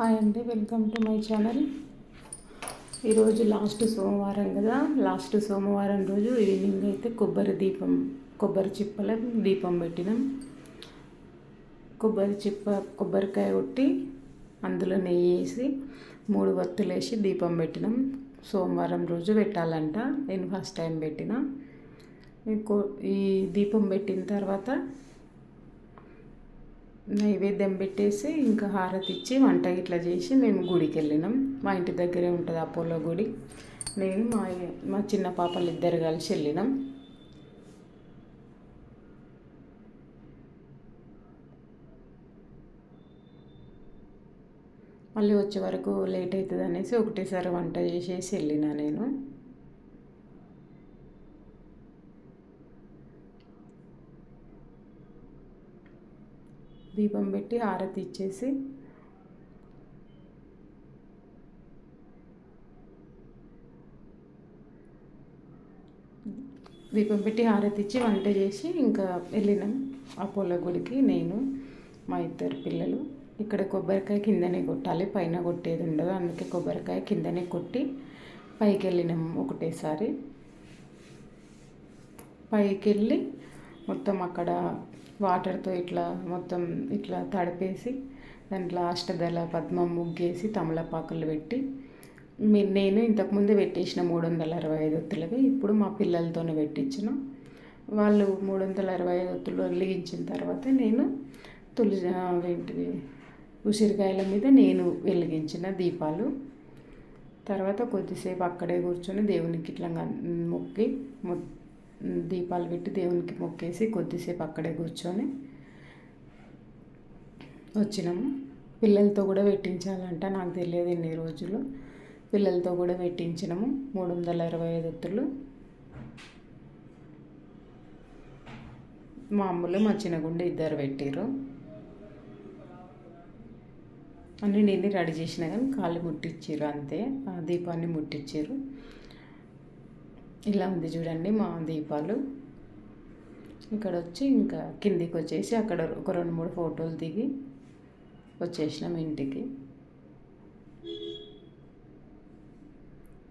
Hi అండి welcome to my channel. ఈరోజు last సోమవారం కదా లాస్ట్ సోమవారం రోజు ఈవినింగ్ అయితే కొబ్బరి దీపం కొబ్బరి చిప్పల దీపం పెట్టినాం. కొబ్బరి చిప్ప కొబ్బరికాయ కొట్టి అందులో నెయ్యి వేసి మూడు వత్తులు వేసి దీపం పెట్టినాం. సోమవారం రోజు పెట్టాలంట నేను ఫస్ట్ టైం పెట్టిన. ఈ దీపం పెట్టిన తర్వాత నైవేద్యం పెట్టేసి ఇంకా హారతి ఇచ్చి వంట ఇట్లా చేసి మేము గుడికి వెళ్ళినాం. మా ఇంటి దగ్గరే ఉంటుంది అపోలో గుడి. నేను మా మా చిన్న పాపలు ఇద్దరు కలిసి వెళ్ళినాం. మళ్ళీ వచ్చే వరకు లేట్ అవుతుంది అనేసి ఒకటేసారి వంట చేసేసి వెళ్ళిన నేను. దీపం పెట్టి ఆరతి ఇచ్చేసి దీపం పెట్టి హారతి ఇచ్చి వంట చేసి ఇంకా వెళ్ళినాం అపోలో గుడికి నేను మా ఇద్దరు పిల్లలు. ఇక్కడ కొబ్బరికాయ కిందనే కొట్టాలి పైన కొట్టేది ఉండదు. అందుకే కొబ్బరికాయ కిందనే కొట్టి పైకి వెళ్ళినాం ఒకటేసారి. పైకి వెళ్ళి మొత్తం అక్కడ వాటర్తో ఇట్లా మొత్తం ఇట్లా తడిపేసి దాంట్లో అష్టదళ పద్మం ముగ్గేసి తమలపాకులు పెట్టి నేను ఇంతకుముందే పెట్టేసిన మూడు వందల అరవై ఐదు ఒత్తులవి ఇప్పుడు మా పిల్లలతోనే పెట్టించిన వాళ్ళు మూడు వందల అరవై ఐదు ఒత్తులు వెలిగించిన తర్వాత నేను తులసి ఏంటివి ఉసిరికాయల మీద నేను వెలిగించిన దీపాలు. తర్వాత కొద్దిసేపు అక్కడే కూర్చొని దేవునికి ఇట్లా మొక్కి దీపాలు పెట్టి దేవునికి మొక్కేసి కొద్దిసేపు అక్కడే కూర్చొని వచ్చినాము. పిల్లలతో కూడా పెట్టించాలంట నాకు తెలియదు ఎన్ని రోజులు. పిల్లలతో కూడా పెట్టించినాము మూడు వందల ఇరవై ఐదు ఒత్తులు. మామూలు మా చిన్నగుండె ఇద్దరు పెట్టారు అన్నీ నేను రెడీ చేసిన కానీ కాళ్ళు ముట్టించారు అంతే ఆ దీపాన్ని ముట్టించారు ఇలా ఉంది చూడండి మా దీపాలు. ఇక్కడ వచ్చి ఇంకా కిందికి వచ్చేసి అక్కడ ఒక రెండు మూడు ఫోటోలు దిగి వచ్చేసినాం ఇంటికి.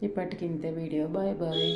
ఇప్పటికి ఇంతే వీడియో బాయ్ బాయ్.